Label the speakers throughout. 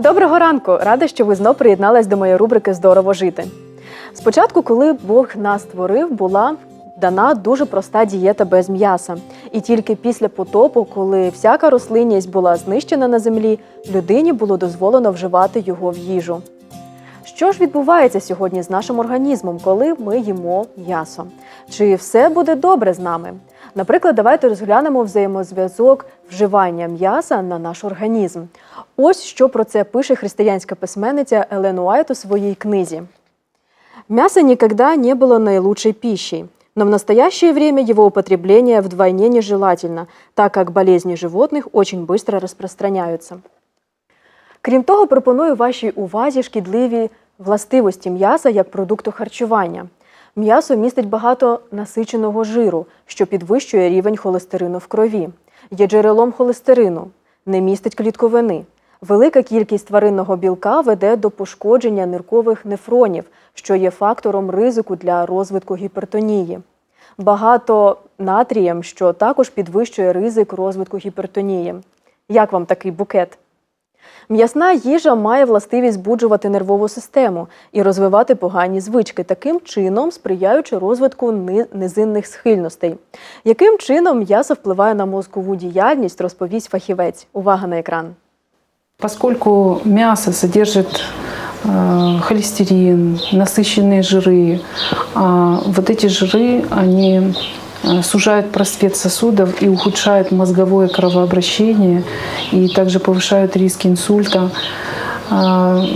Speaker 1: Доброго ранку! Рада, що ви знов приєднались до моєї рубрики Здорово жити. Спочатку, коли Бог нас створив, була дана дуже проста дієта без м'яса. І тільки після потопу, коли всяка рослинність була знищена на землі, людині було дозволено вживати його в їжу. Що ж відбувається сьогодні з нашим організмом, коли ми їмо м'ясо? Чи все буде добре з нами? Наприклад, давайте розглянемо взаємозв'язок вживання м'яса на наш організм. Ось що про це пише християнська письменниця Елен Уайт у своїй книзі. Мясо никогда не было наилучшей пищей, но в настоящее время его употребление вдвойне нежелательно, так как болезни животных очень быстро распространяются. Крім того, пропоную вашій увазі шкідливі властивості м'яса як продукту харчування. М'ясо містить багато насиченого жиру, що підвищує рівень холестерину в крові, є джерелом холестерину, не містить клітковини. Велика кількість тваринного білка веде до пошкодження ниркових нефронів, що є фактором ризику для розвитку гіпертонії. Багато натрієм, що також підвищує ризик розвитку гіпертонії. Як вам такий букет? М'ясна їжа має властивість збуджувати нервову систему і розвивати погані звички, таким чином сприяючи розвитку ни- низинних схильностей. Яким чином м'ясо впливає на мозкову діяльність, розповість фахівець. Увага на екран.
Speaker 2: Поскольку мясо содержит э, холестерин, насыщенные жиры, а вот эти жиры, они э, сужают просвет сосудов и ухудшают мозговое кровообращение, и также повышают риски инсульта.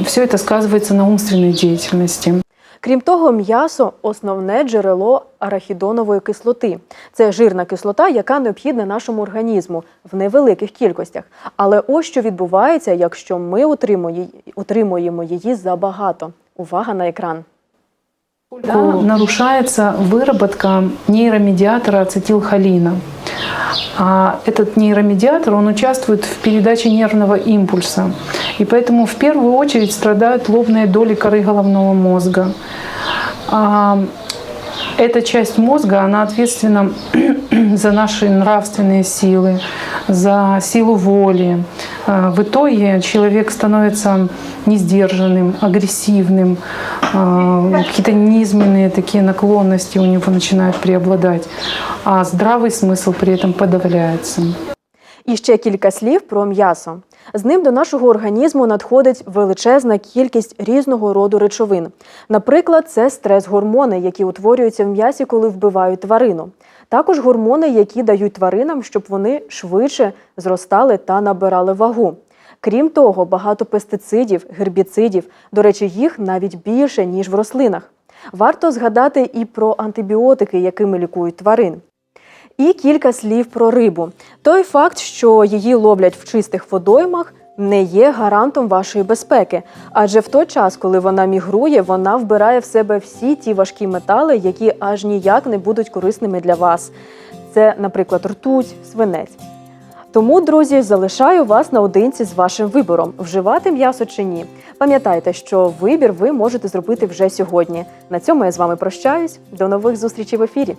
Speaker 2: Все это сказывается на умственной деятельности.
Speaker 1: Крім того, м'ясо основне джерело арахідонової кислоти. Це жирна кислота, яка необхідна нашому організму в невеликих кількостях. Але ось що відбувається, якщо ми утримує- утримуємо її забагато. Увага на екран.
Speaker 2: Поскольку нарушается выработка нейромедиатора ацетилхолина. А этот нейромедиатор, он участвует в передаче нервного импульса. И поэтому в первую очередь страдают лобные доли коры головного мозга. А, Эта часть мозга, она ответственна за наши нравственные силы, за силу воли. А, В итоге человек становится несдержанным, агрессивным, а, какие-то низменные такие наклонности у него начинают преобладать, а здравый смысл при этом подавляется.
Speaker 1: І ще кілька слів про м'ясо. З ним до нашого організму надходить величезна кількість різного роду речовин. Наприклад, це стрес-гормони, які утворюються в м'ясі, коли вбивають тварину. Також гормони, які дають тваринам, щоб вони швидше зростали та набирали вагу. Крім того, багато пестицидів, гербіцидів, до речі, їх навіть більше, ніж в рослинах. Варто згадати і про антибіотики, якими лікують тварин. І кілька слів про рибу. Той факт, що її ловлять в чистих водоймах, не є гарантом вашої безпеки, адже в той час, коли вона мігрує, вона вбирає в себе всі ті важкі метали, які аж ніяк не будуть корисними для вас. Це, наприклад, ртуть, свинець. Тому, друзі, залишаю вас наодинці з вашим вибором: вживати м'ясо чи ні. Пам'ятайте, що вибір ви можете зробити вже сьогодні. На цьому я з вами прощаюсь. До нових зустрічей в ефірі.